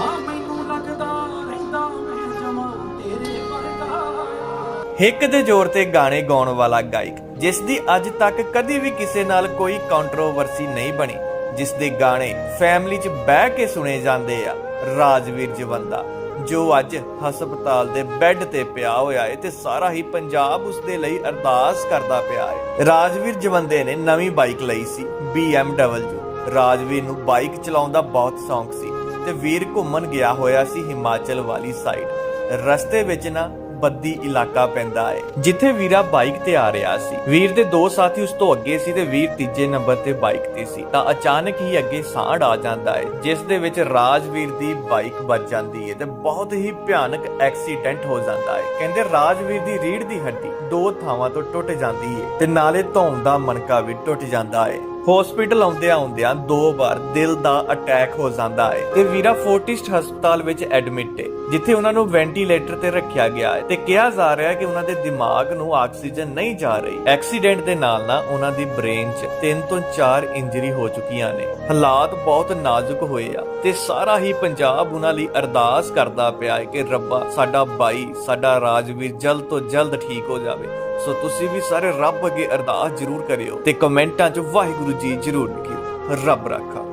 ਮਾਂ ਮੈਨੂੰ ਲੱਗਦਾ ਰਹਿੰਦਾ ਮੈਂ ਜਮਾ ਤੇਰੇ ਵਰਗਾ। ਹਿੱਕ ਦੇ ਜ਼ੋਰ ਤੇ ਗਾਣੇ ਗਾਉਣ ਵਾਲਾ ਗਾਇਕ, ਜਿਸ ਦੀ ਅੱਜ ਤੱਕ ਕਦੀ ਵੀ ਕਿਸੇ ਨਾਲ ਕੋਈ ਕੰਟਰੋਵਰਸੀ ਨਹੀਂ ਬਣੀ, ਜਿਸ ਦੇ ਗਾਣੇ ਫੈਮਿਲੀ 'ਚ ਬਹਿ ਕੇ ਸੁਣੇ ਜਾਂਦੇ ਆ, ਰਾਜਵੀਰ ਜਵੰਦਾ, ਜੋ ਅੱਜ ਹਸਪਤਾਲ ਦੇ ਬੈੱਡ ਤੇ ਪਿਆ ਹੋਇਆ ਹੈ ਤੇ ਸਾਰਾ ਹੀ ਪੰਜਾਬ ਉਸ ਦੇ ਲਈ ਅਰਦਾਸ ਕਰਦਾ ਪਿਆ ਹੈ ਰਾਜਵੀਰ ਜਵੰਦੇ ਨੇ ਨਵੀਂ ਬਾਈਕ ਲਈ ਸੀ BMW ਰਾਜਵੀਰ ਨੂੰ ਬਾਈਕ ਚਲਾਉਣ ਦਾ ਬਹੁਤ ਸ਼ੌਂਕ ਸੀ। ਤੇ ਵੀਰ ਘੁੰਮਣ ਗਿਆ ਹੋਇਆ ਸੀ ਹਿਮਾਚਲ ਵਾਲੀ ਸਾਈਡ ਰਸਤੇ ਵਿੱਚ ਨਾ ਬੱਦੀ ਇਲਾਕਾ ਪੈਂਦਾ ਹੈ ਜਿੱਥੇ ਵੀਰਾ ਬਾਈਕ ਤੇ ਆ ਰਿਹਾ ਸੀ। ਵੀਰ ਦੇ ਦੋ ਸਾਥੀ ਉਸ ਤੋਂ ਅੱਗੇ ਸੀ ਤੇ ਵੀਰ ਤੀਜੇ ਨੰਬਰ ਤੇ ਬਾਈਕ ਤੇ ਸੀ। ਤਾਂ ਅਚਾਨਕ ਹੀ ਅੱਗੇ ਸਾੜ ਆ ਜਾਂਦਾ ਹੈ ਜਿਸ ਦੇ ਵਿੱਚ ਰਾਜਵੀਰ ਦੀ ਬਾਈਕ ਵੱਜ ਜਾਂਦੀ ਹੈ ਤੇ ਬਹੁਤ ਹੀ ਭਿਆਨਕ ਐਕਸੀਡੈਂਟ ਹੋ ਜਾਂਦਾ ਹੈ ਕਹਿੰਦੇ ਰਾਜਵੀਰ ਦੀ ਰੀੜ ਦੀ ਹੱਡੀ ਦੋ ਥਾਵਾਂ ਤੋਂ ਟੁੱਟ ਜਾਂਦੀ ਹੈ ਤੇ ਨਾਲੇ ਧੌਣ ਦਾ ਮਣਕਾ ਵੀ ਟੁੱਟ ਜਾਂਦਾ ਹੈ ਹਸਪੀਟਲ ਆਉਂਦਿਆਂ ਆਉਂਦਿਆਂ ਦੋ ਵਾਰ ਦਿਲ ਦਾ ਅਟੈਕ ਹੋ ਜਾਂਦਾ ਹੈ। ਤੇ ਵੀਰਾ ਫੋਰਟਿਸਟ ਹਸਪਤਾਲ ਵਿੱਚ ਐਡਮਿਟ ਹੈ, ਜਿੱਥੇ ਉਹਨਾਂ ਨੂੰ ਵੈਂਟੀਲੇਟਰ ਤੇ ਰੱਖਿਆ ਗਿਆ ਹੈ ਤੇ ਕਿਹਾ ਜਾ ਰਿਹਾ ਹੈ ਕਿ ਉਹਨਾਂ ਦੇ ਦਿਮਾਗ ਨੂੰ ਆਕਸੀਜਨ ਨਹੀਂ ਜਾ ਰਹੀ। ਐਕਸੀਡੈਂਟ ਦੇ ਨਾਲ ਨਾ ਉਹਨਾਂ ਦੀ ਬ੍ਰੇਨ 'ਚ 3 ਤੋਂ 4 ਇੰਜਰੀ ਹੋ ਚੁੱਕੀਆਂ ਨੇ। ਹਾਲਾਤ ਬਹੁਤ ਨਾਜ਼ੁਕ ਹੋਏ ਆ ਤੇ ਸਾਰਾ ਹੀ ਪੰਜਾਬ ਉਹਨਾਂ ਲਈ ਅਰਦਾਸ ਕਰਦਾ ਪਿਆ ਹੈ ਕਿ ਰੱਬਾ ਸਾਡਾ ਬਾਈ, ਸਾਡਾ ਰਾਜਵੀਰ ਜਲਦ ਤੋਂ ਜਲਦ ਠੀਕ ਹੋ ਜਾਵੇ। ਸੋ ਤੁਸੀਂ ਵੀ ਸਾਰੇ ਰੱਬ ਅੱਗੇ ਅਰਦਾਸ ਜ਼ਰੂਰ ਕਰਿਓ ਤੇ ਕਮੈਂਟਾਂ 'ਚ ਵਾਹਿਗੁਰੂ ਜੀ ਜ਼ਰੂਰ ਲਿਖਿਓ। ਰੱਬ ਰਾਖਾ।